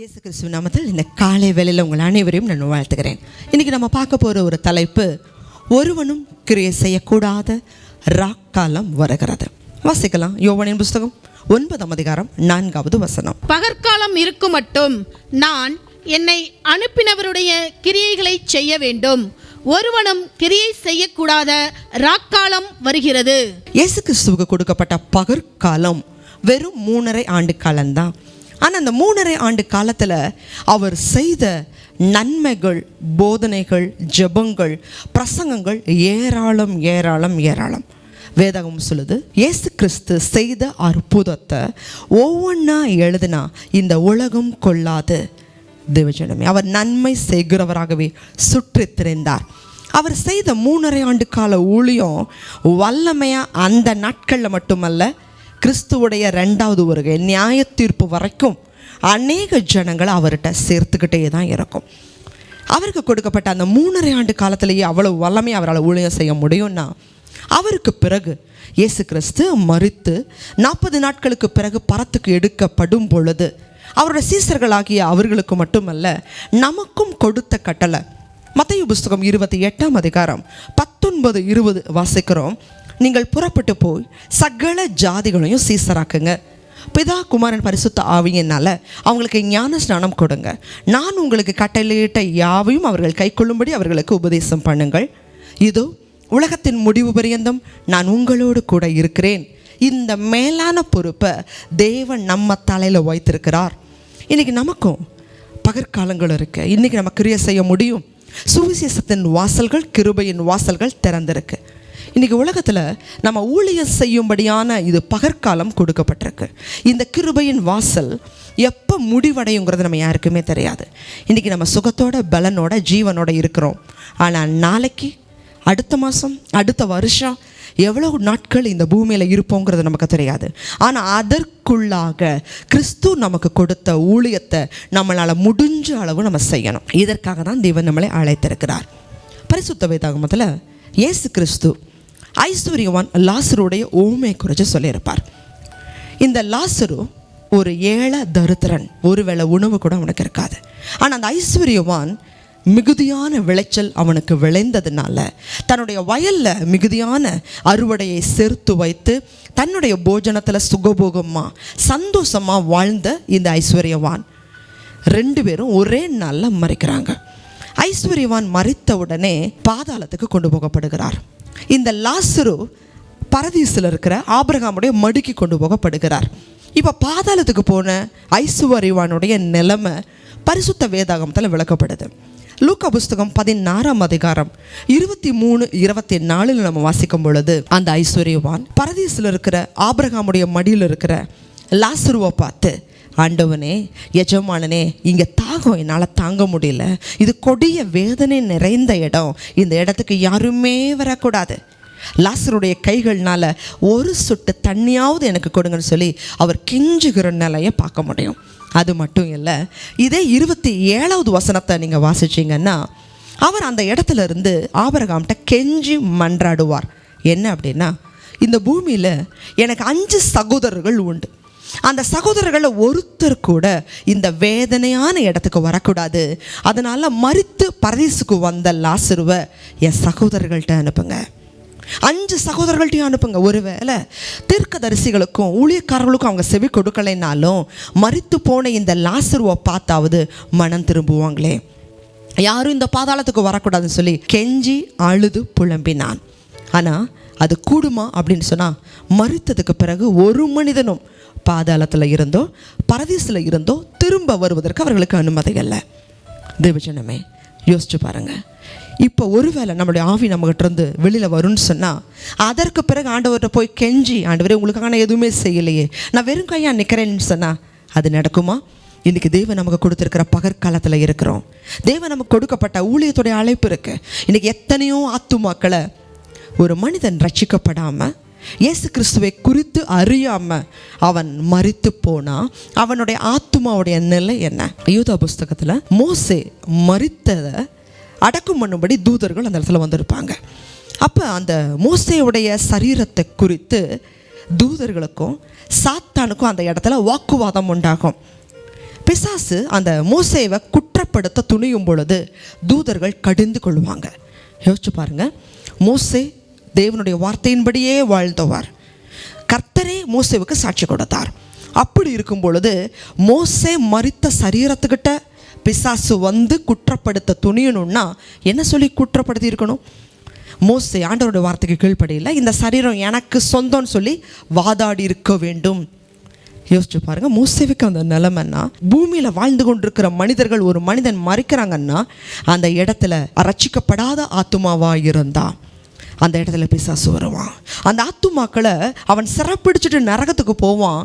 இயேசு கிறிஸ்துவ நாமத்தில் இந்த காலை வேளையில் உங்கள் அனைவரையும் நான் வாழ்த்துகிறேன். இன்னைக்கு நம்ம பார்க்க போகிற ஒரு தலைப்பு ஒருவனும் கிரியை செய்யக்கூடாத ராக்காலம் வருகிறது. வாசிக்கலாம் யோவனின் புஸ்தகம் ஒன்பதாம் அதிகாரம் நான்காவது வசனம். பகற்காலம் இருக்கும் மட்டும் நான் என்னை அனுப்பினவருடைய கிரியைகளை செய்ய வேண்டும். ஒருவனும் கிரியை செய்யக்கூடாத ராக்காலம் வருகிறது. இயேசு கிறிஸ்துவுக்கு கொடுக்கப்பட்ட பகற்காலம் வெறும் மூணரை ஆண்டு காலம்தான். ஆனால் அந்த மூணரை ஆண்டு காலத்தில் அவர் செய்த நன்மைகள் போதனைகள் ஜெபங்கள் பிரசங்கங்கள் ஏராளம் ஏராளம் ஏராளம். வேதகம் சொல்லுது இயேசு கிறிஸ்து செய்த அற்புதத்தை ஒவ்வொன்றா எழுதினா இந்த உலகம் கொள்ளாது. தேவஜனமே அவர் நன்மை செய்கிறவராகவே சுற்றி திரிந்தார். அவர் செய்த மூணரை ஆண்டு கால ஊழியம் வல்லமையாக அந்த நாட்களில் மட்டுமல்ல கிறிஸ்துவுடைய ரெண்டாவது வருகை நியாய தீர்ப்பு வரைக்கும் அநேக ஜனங்களை அவர்கிட்ட சேர்த்துக்கிட்டே தான் இருக்கும். அவருக்கு கொடுக்கப்பட்ட அந்த மூணரை ஆண்டு காலத்திலேயே அவ்வளவு வல்லமை அவரால் ஊழியம் செய்ய முடியும்னா அவருக்கு பிறகு இயேசு கிறிஸ்து மறித்து நாற்பது நாட்களுக்கு பிறகு பரத்துக்கு எடுக்கப்படும் பொழுது அவரோட சீசர்களாகிய அவர்களுக்கு மட்டுமல்ல நமக்கும் கொடுத்த கட்டளை. மத்திய புஸ்தகம் இருபத்தி எட்டாம் அதிகாரம் பத்தொன்பது இருபது வாசிக்கிறோம். நீங்கள் புறப்பட்டு போய் சகல ஜாதிகளையும் சீசராக்குங்க. பிதா குமாரன் பரிசுத்த ஆவியினால அவங்களுக்கு ஞான ஸ்நானம் கொடுங்க. நான் உங்களுக்கு கட்டளையிட்ட யாவையும் அவர்கள் கைக்கொள்ளும்படி அவர்களுக்கு உபதேசம் பண்ணுங்கள். இதோ உலகத்தின் முடிவு பரியந்தம் நான் உங்களோடு கூட இருக்கிறேன். இந்த மேலான பொறுப்பை தேவன் நம்ம தலையில் வைத்திருக்கிறார். இன்றைக்கி நமக்கும் பகற்காலங்கள் இருக்கு. இன்றைக்கி நம்ம கிரியை செய்ய முடியும். சுவிசேஷத்தின் வாசல்கள் கிருபையின் வாசல்கள் திறந்திருக்கு. இன்றைக்கி உலகத்தில் நம்ம ஊழியம் செய்யும்படியான இது பகற்காலம் கொடுக்கப்பட்டிருக்கு. இந்த கிருபையின் வாசல் எப்போ முடிவடையுங்கிறது நம்ம யாருக்குமே தெரியாது. இன்றைக்கி நம்ம சுகத்தோட பலனோட ஜீவனோட இருக்கிறோம். ஆனால் நாளைக்கு அடுத்த மாதம் அடுத்த வருஷம் எவ்வளவு நாட்கள் இந்த பூமியில் இருப்போங்கிறது நமக்கு தெரியாது. ஆனால் அதற்குள்ளாக கிறிஸ்து நமக்கு கொடுத்த ஊழியத்தை நம்மளால் முடிஞ்ச அளவு நம்ம செய்யணும். இதற்காக தான் தேவன் நம்மளை அழைத்திருக்கிறார். பரிசுத்த வேதாகமத்தில் இயேசு கிறிஸ்து ஐஸ்வர்யவான் லாசருடைய ஓமை குறித்து சொல்லியிருப்பார். இந்த லாசரு ஒரு ஏழை தருத்திரன் ஒருவேளை உணவு கூட அவனுக்கு இருக்காது. ஆனால் அந்த ஐஸ்வர்யவான் மிகுதியான விளைச்சல் அவனுக்கு விளைந்ததுனால தன்னுடைய வயலில் மிகுதியான அறுவடையை சேர்த்து வைத்து தன்னுடைய போஜனத்தில் சுகபோகமாக சந்தோஷமாக வாழ்ந்த இந்த ஐஸ்வர்யவான் ரெண்டு பேரும் ஒரே நாளில் மறைக்கிறாங்க. ஐஸ்வர்யவான் மறித்த உடனே பாதாளத்துக்கு கொண்டு போகப்படுகிறார். இந்த லாசரு பரதீசில் இருக்கிற ஆபிரகாமுடைய மடுக்கி கொண்டு போகப்படுகிறார். இப்போ பாதாளத்துக்கு போன ஐசுவரிவானுடைய நிலைமை பரிசுத்த வேதாகமத்தில் விளக்கப்படுது. லூக்கா புஸ்தகம் பதினாறாம் அதிகாரம் இருபத்தி மூணு இருபத்தி நாலில் நம்ம வாசிக்கும் பொழுது அந்த ஐஸ்வர்யவான் பரதீசில் இருக்கிற ஆபிரகாமுடைய மடியில் இருக்கிற லாசுருவை பார்த்து ஆண்டவனே எஜமானனே இங்கே தாகம் என்னால் தாங்க முடியல. இது கொடிய வேதனை நிறைந்த இடம். இந்த இடத்துக்கு யாருமே வரக்கூடாது. லாசருடைய கைகள்னால் ஒரு சொட்டு தண்ணியாவது எனக்கு கொடுங்கன்னு சொல்லி அவர் கெஞ்சுகிற நிலையை பார்க்க முடியும். அது மட்டும் இல்லை இதே இருபத்தி ஏழாவது வசனத்தை நீங்கள் வாசிச்சிங்கன்னா அவர் அந்த இடத்துல இருந்து ஆபரகாம்கிட்ட கெஞ்சி மன்றாடுவார். என்ன அப்படின்னா இந்த பூமியில் எனக்கு அஞ்சு சகோதரர்கள் உண்டு. அந்த சகோதரர்களில் ஒருத்தர் கூட இந்த வேதனையான இடத்துக்கு வரக்கூடாது. அதனால் மறித்து பரதீசுக்கு வந்த லாசருவை என் சகோதரர்கள்ட்ட அனுப்புங்க. அஞ்சு சகோதரர்கள்ட்டையும் அனுப்புங்க. ஒருவேளை தீர்க்கதரிசிகளுக்கும் ஊழியக்காரர்களுக்கும் அவங்க செவி கொடுக்கலைனாலும் மறித்து போன இந்த லாசருவை பார்த்தாவது மனம் திரும்புவாங்களே. யாரும் இந்த பாதாளத்துக்கு வரக்கூடாதுன்னு சொல்லி கெஞ்சி அழுது புலம்பினான். ஆனால் அது கூடுமா அப்படின்னு சொன்னால் மறுத்ததுக்கு பிறகு ஒரு மனிதனும் பாதாளத்தில் இருந்தோ பரதீசில் இருந்தோ திரும்ப வருவதற்கு அவர்களுக்கு அனுமதி இல்லை. தேவஜனமே யோசிச்சு பாருங்கள் இப்போ ஒருவேளை நம்மளுடைய ஆவி நம்மகிட்ட இருந்து வெளியில் வரும்னு சொன்னால் அதற்கு பிறகு ஆண்டவர்கிட்ட போய் கெஞ்சி ஆண்டவரே உங்களுக்கான எதுவுமே செய்யலையே. நான் வெறும் கையாக நிற்கிறேன்னு சொன்னால் அது நடக்குமா? இன்றைக்கி தேவன் நமக்கு கொடுத்துருக்கிற பகற்காலத்தில் இருக்கிறோம். தேவன் நமக்கு கொடுக்கப்பட்ட ஊழியத்துடைய அழைப்பு இருக்கு. இன்றைக்கி எத்தனையோ ஆத்துமாக்களை ஒரு மனிதன் ரட்சிக்கப்படாமல் இயேசு கிறிஸ்துவை குறித்து அறியாமல் அவன் மறித்து போனால் அவனுடைய ஆத்துமாவுடைய நிலை என்ன? யூதா புஸ்தகத்தில் மோசே மறித்ததை அடக்கம் பண்ணும்படி தூதர்கள் அந்த இடத்துல வந்திருப்பாங்க. அப்போ அந்த மோசையுடைய சரீரத்தை குறித்து தூதர்களுக்கும் சாத்தானுக்கும் அந்த இடத்துல வாக்குவாதம் உண்டாகும். பிசாசு அந்த மோசேவை குற்றப்படுத்த துணியும் பொழுது தூதர்கள் கடிந்து கொள்வாங்க. யோசிச்சு பாருங்க. மோசே தேவனுடைய வார்த்தையின்படியே வாழ்ந்தவர். கர்த்தரே மோசேவுக்கு சாட்சி கொடுத்தார். அப்படி இருக்கும் பொழுது மோசே மறித்த சரீரத்துக்கிட்ட பிசாசு வந்து குற்றப்படுத்த துணியணும்னா என்ன சொல்லி குற்றப்படுத்தி இருக்கணும் மோசே ஆண்டவருடைய வார்த்தைக்கு கீழ்ப்படியில். இந்த சரீரம் எனக்கு சொந்தம்னு சொல்லி வாதாடி இருக்க வேண்டும். யோசிச்சு பாருங்க மூசேவுக்கு அந்த நிலைமைன்னா பூமியில் வாழ்ந்து கொண்டிருக்கிற மனிதர்கள் ஒரு மனிதன் மறிக்கிறாங்கன்னா அந்த இடத்துல ரச்சிக்கப்படாத ஆத்மாவாக இருந்தா அந்த இடத்துல பிசாசு வருவான். அந்த ஆத்துமாக்களை அவன் சிறப்பிடிச்சிட்டு நரகத்துக்கு போவான்.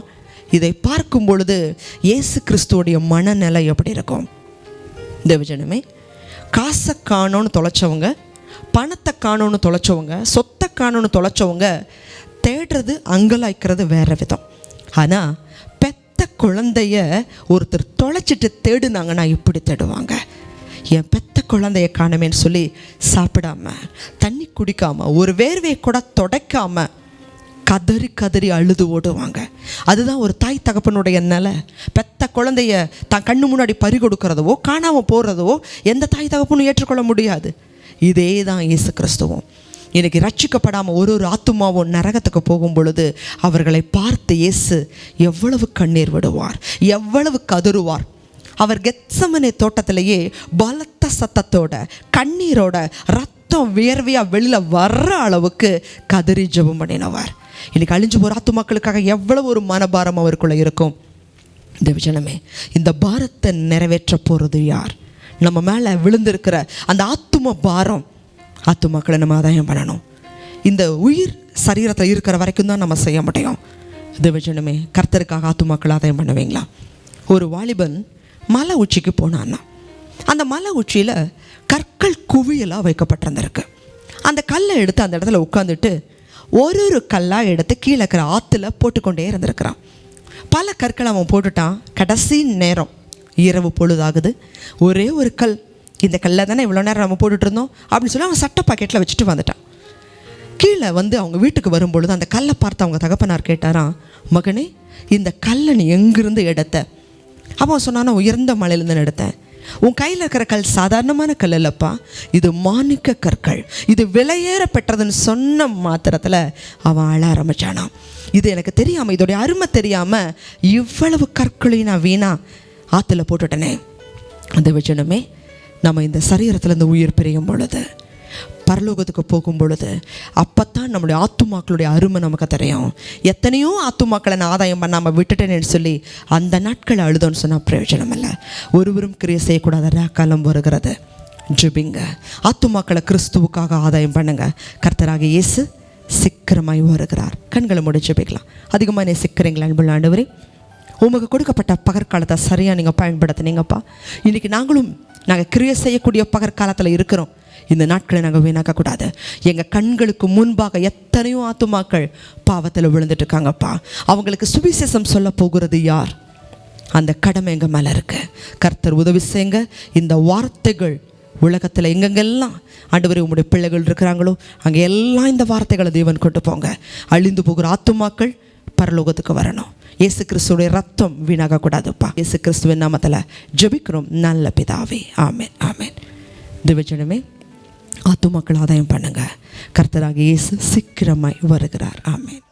இதை பார்க்கும் பொழுது இயேசு கிறிஸ்துவோடைய மனநிலை எப்படி இருக்கும்? தேவஜனமே காசை காணோன்னு தொலைச்சவங்க பணத்தை காணோன்னு தொலைச்சவங்க சொத்தை காணோன்னு தொலைச்சவங்க தேடுறது அங்கலாய்க்கிறது வேற விதம். ஆனால் பெத்த குழந்தைய ஒருத்தர் தொலைச்சிட்டு தேடுனாங்கன்னா இப்படி தேடுவாங்க. என் பெத்த குழந்தைய காணுமேன்னு சொல்லி சாப்பிடாம தண்ணி குடிக்காமல் ஒரு வேர்வையை கூட தொடக்காமல் கதறி கதறி அழுது ஓடுவாங்க. அதுதான் ஒரு தாய் தகப்பனுடைய நிலை. பெத்த குழந்தைய தான் கண்ணு முன்னாடி பறி கொடுக்கறதவோ காணாமல் போகிறதவோ எந்த தாய் தகப்பனும் ஏற்றுக்கொள்ள முடியாது. இதே தான் இயேசு கிறிஸ்துவும். எனக்கு ரட்சிக்கப்படாமல் ஒரு ஒரு ஆத்துமாவும் நரகத்துக்கு போகும் பொழுது அவர்களை பார்த்து இயேசு எவ்வளவு கண்ணீர் விடுவார் எவ்வளவு கதறுவார் அவர் கெத்சமனை தோட்டத்திலேயே பலத்த சத்தத்தோட கண்ணீரோட ரத்தம் வியர்வையா வெளியில வர்ற அளவுக்கு கதறி ஜெபம் பண்ணினவர். இன்னைக்கு அழிஞ்சு போகிற ஆத்துமாக்களுக்காக எவ்வளவு ஒரு மனபாரம் அவருக்குள்ள இருக்கும். தேவஜனமே இந்த பாரத்தை நிறைவேற்ற போகிறது யார்? நம்ம மேலே விழுந்திருக்கிற அந்த ஆத்தும பாரம் ஆத்துமாக்களை நம்ம ஆதாயம் பண்ணணும். இந்த உயிர் சரீரத்தில் இருக்கிற வரைக்கும் தான் நம்ம செய்ய முடியும். தேவஜனமே கர்த்தருக்காக ஆத்துமாக்கள் ஆதாயம் பண்ணுவீங்களா? ஒரு வாலிபன் மலை உச்சிக்கு போனான்னா அந்த மலை உச்சியில் கற்கள் குவியலாக வைக்கப்பட்டிருந்திருக்கு. அந்த கல்லை எடுத்து அந்த இடத்துல உட்காந்துட்டு ஒரு ஒரு கல்லாக எடுத்து கீழே இருக்கிற ஆற்றுல போட்டுக்கொண்டே இருந்திருக்கிறான். பல கற்களை அவன் போட்டுட்டான். கடைசி நேரம் இரவு பொழுதாகுது. ஒரே ஒரு கல். இந்த கல்லை தானே இவ்வளோ நேரம் நம்ம போட்டுட்டு இருந்தோம்? அப்படின்னு சொல்லி அவன் சட்டை பாக்கெட்டில் வச்சுட்டு வந்துட்டான். கீழே வந்து அவங்க வீட்டுக்கு வரும்பொழுது அந்த கல்லை பார்த்து அவங்க தகப்பனார் கேட்டாராம் மகனே இந்த கல்லை நீ எங்கிருந்து எடுத்த? அவன் சொன்னான் உயர்ந்த மலையிலேருந்து எடுத்தேன் உன் கையில் இருக்கிற கல் சாதாரணமான கல் இல்லைப்பா இது மாணிக்க கற்கள். இது விலையேற பெற்றதுன்னு சொன்ன மாத்திரத்தில் அவன் அழ ஆரம்பிச்சானாம். இது எனக்கு தெரியாமல் இதோடைய அருமை தெரியாமல் இவ்வளவு கற்களையும் நான் வீணா ஆற்றுல போட்டுட்டனே. அந்த வச்சனமே நம்ம இந்த சரீரத்தில் இந்த உயிர் பிரியும் பொழுது பரலோகத்துக்கு போகும் பொழுது அப்போத்தான் நம்முடைய ஆத்துமாக்களுடைய அருமை நமக்கு தெரியும். எத்தனையோ ஆத்துமாக்களை நான் ஆதாயம் பண்ணாமல் விட்டுட்டேன்னு சொல்லி அந்த நாட்களை அழுதோன்னு சொன்னால் பிரயோஜனம் இல்லை. ஒருவரும் கிரியை செய்யக்கூடாத காலம் வருகிறது. ஜெபிங்க. ஆத்துமாக்களை கிறிஸ்துவுக்காக ஆதாயம் பண்ணுங்க. கர்த்தராக இயேசு சிக்கிரமாய் வருகிறார். கண்களை மூடி ஜெபிக்கலாம். அதிகமாக நேசிக்கிறீங்களா அன்புள்ள ஆண்டவரே? உமக்கு கொடுக்கப்பட்ட பகற்காலத்தை சரியாக நீங்கள் பயன்படுத்தினீங்கப்பா. இன்றைக்கி நாங்களும் நாங்கள் கிரியை செய்யக்கூடிய பகற்காலத்தில் இருக்கிறோம். இந்த நாட்களை நாங்கள் வீணாக்கக்கூடாது. எங்கள் கண்களுக்கு முன்பாக எத்தனையோ ஆத்துமாக்கள் பாவத்தில் விழுந்துட்டு இருக்காங்கப்பா அவங்களுக்கு சுவிசேஷம் சொல்ல போகிறது யார்? அந்த கடமை எங்கள் மேலே இருக்கு. கர்த்தர் உதவி செய்யுங்க. இந்த வார்த்தைகள் உலகத்தில் எங்கெங்கெல்லாம் ஆண்டவரே உங்களுடைய பிள்ளைகள் இருக்கிறாங்களோ அங்கே எல்லாம் இந்த வார்த்தைகளை தேவன் கொண்டு போங்க. அழிந்து போகிற ஆத்துமாக்கள் பரலோகத்துக்கு வரணும். இயேசு கிறிஸ்துடைய ரத்தம் வீணாகக்கூடாதுப்பா. இயேசு கிறிஸ்துவின் நாமத்தில் ஜபிக்கிறோம். நல்ல பிதாவே. ஆமேன். ஆமேன். திவஜனமே ஆத்துமாக்கள் ஆதாயம் பண்ணுங்க. கர்த்தராக இயேசு சீக்கிரமாய் வருகிறார். ஆமேன்.